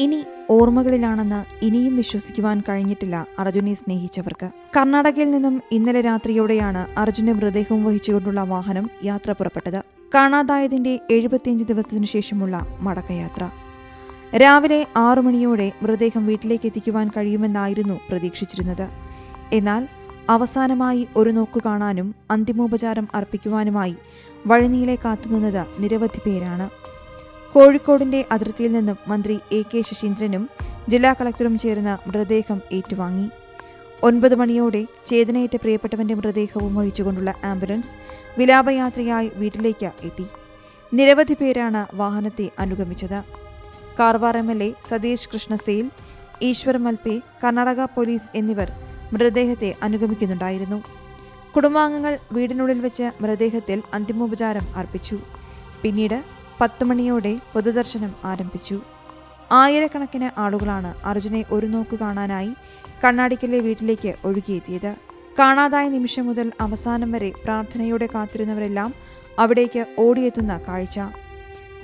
ഇനി ഓർമ്മകളിലാണെന്ന് ഇനിയും വിശ്വസിക്കുവാൻ കഴിഞ്ഞിട്ടില്ല അർജുനെ സ്നേഹിച്ചവർക്ക്. കർണാടകയിൽ നിന്നും ഇന്നലെ രാത്രിയോടെയാണ് അർജുന്റെ മൃതദേഹം വഹിച്ചുകൊണ്ടുള്ള വാഹനം യാത്ര പുറപ്പെട്ടത്. കാണാതായതിന്റെ എഴുപത്തിയഞ്ച് ദിവസത്തിനു ശേഷമുള്ള മടക്കയാത്ര. രാവിലെ ആറു മണിയോടെ മൃതദേഹം വീട്ടിലേക്ക് എത്തിക്കുവാൻ കഴിയുമെന്നായിരുന്നു പ്രതീക്ഷിച്ചിരുന്നത്. എന്നാൽ അവസാനമായി ഒരു നോക്കു കാണാനും അന്തിമോപചാരം അർപ്പിക്കുവാനുമായി വഴിനീളെ കാത്തുനിന്നത് നിരവധി പേരാണ്. കോഴിക്കോടിന്റെ അതിർത്തിയിൽ നിന്നും മന്ത്രി എ കെ ശശീന്ദ്രനും ജില്ലാ കളക്ടറും ചേർന്ന് മൃതദേഹം ഏറ്റുവാങ്ങി. ഒൻപത് മണിയോടെ ചേതനയേറ്റ പ്രിയപ്പെട്ടവന്റെ മൃതദേഹവും വഹിച്ചുകൊണ്ടുള്ള ആംബുലൻസ് വിലാപയാത്രയായി വീട്ടിലേക്ക് എത്തി. നിരവധി പേരാണ് വാഹനത്തെ അനുഗമിച്ചത്. Karwar M L A Satish Krishna Sail Eshwar Malpe Karnataka police എന്നിവർ മൃതദേഹത്തെ അനുഗമിക്കുന്നുണ്ടായിരുന്നു. കുടുംബാംഗങ്ങൾ വീടിനുള്ളിൽ വെച്ച് മൃതദേഹത്തിൽ അന്തിമോപചാരം അർപ്പിച്ചു. പിന്നീട് പത്തു മണിയോടെ പൊതുദർശനം ആരംഭിച്ചു. ആയിരക്കണക്കിന് ആളുകളാണ് അർജുനെ ഒരു നോക്ക് കാണാനായി കണ്ണാടിക്കലെ വീട്ടിലേക്ക് ഒഴുകിയെത്തിയത്. കാണാതായ നിമിഷം മുതൽ അവസാനം വരെ പ്രാർത്ഥനയോടെ കാത്തിരുന്നവരെല്ലാം അവിടേക്ക് ഓടിയെത്തുന്ന കാഴ്ച.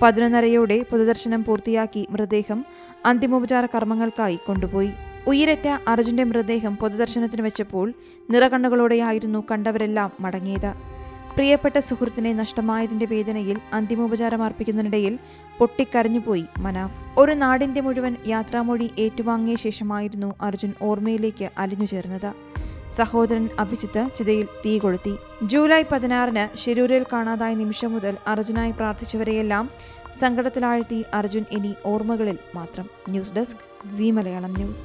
പതിനൊന്നരയോടെ പൊതുദർശനം പൂർത്തിയാക്കി മൃതദേഹം അന്തിമോപചാര കർമ്മങ്ങൾക്കായി കൊണ്ടുപോയി. ഉയരറ്റ അർജുന്റെ മൃതദേഹം പൊതുദർശനത്തിന് വെച്ചപ്പോൾ നിറകണ്ണുകളോടെയായിരുന്നു കണ്ടവരെല്ലാം മടങ്ങിയത്. പ്രിയപ്പെട്ട സുഹൃത്തിനെ നഷ്ടമായതിന്റെ വേദനയിൽ അന്തിമോപചാരം അർപ്പിക്കുന്നതിനിടയിൽ പൊട്ടിക്കരഞ്ഞുപോയി മനാഫ്. ഒരു നാടിന്റെ മുഴുവൻ യാത്രാമൊഴി ഏറ്റുവാങ്ങിയ ശേഷമായിരുന്നു അർജുൻ ഓർമ്മയിലേക്ക് അലിഞ്ഞു ചേർന്നത്. സഹോദരൻ അഭിജിത്ത് ചിതയിൽ തീ കൊളുത്തി. ജൂലൈ പതിനാറിന് ഷിരൂരിൽ കാണാതായ നിമിഷം മുതൽ അർജുനായി പ്രാർത്ഥിച്ചവരെയെല്ലാം സങ്കടത്തിലാഴ്ത്തി അർജുൻ ഇനി ഓർമ്മകളിൽ മാത്രം. News desk Zee Malayalam news.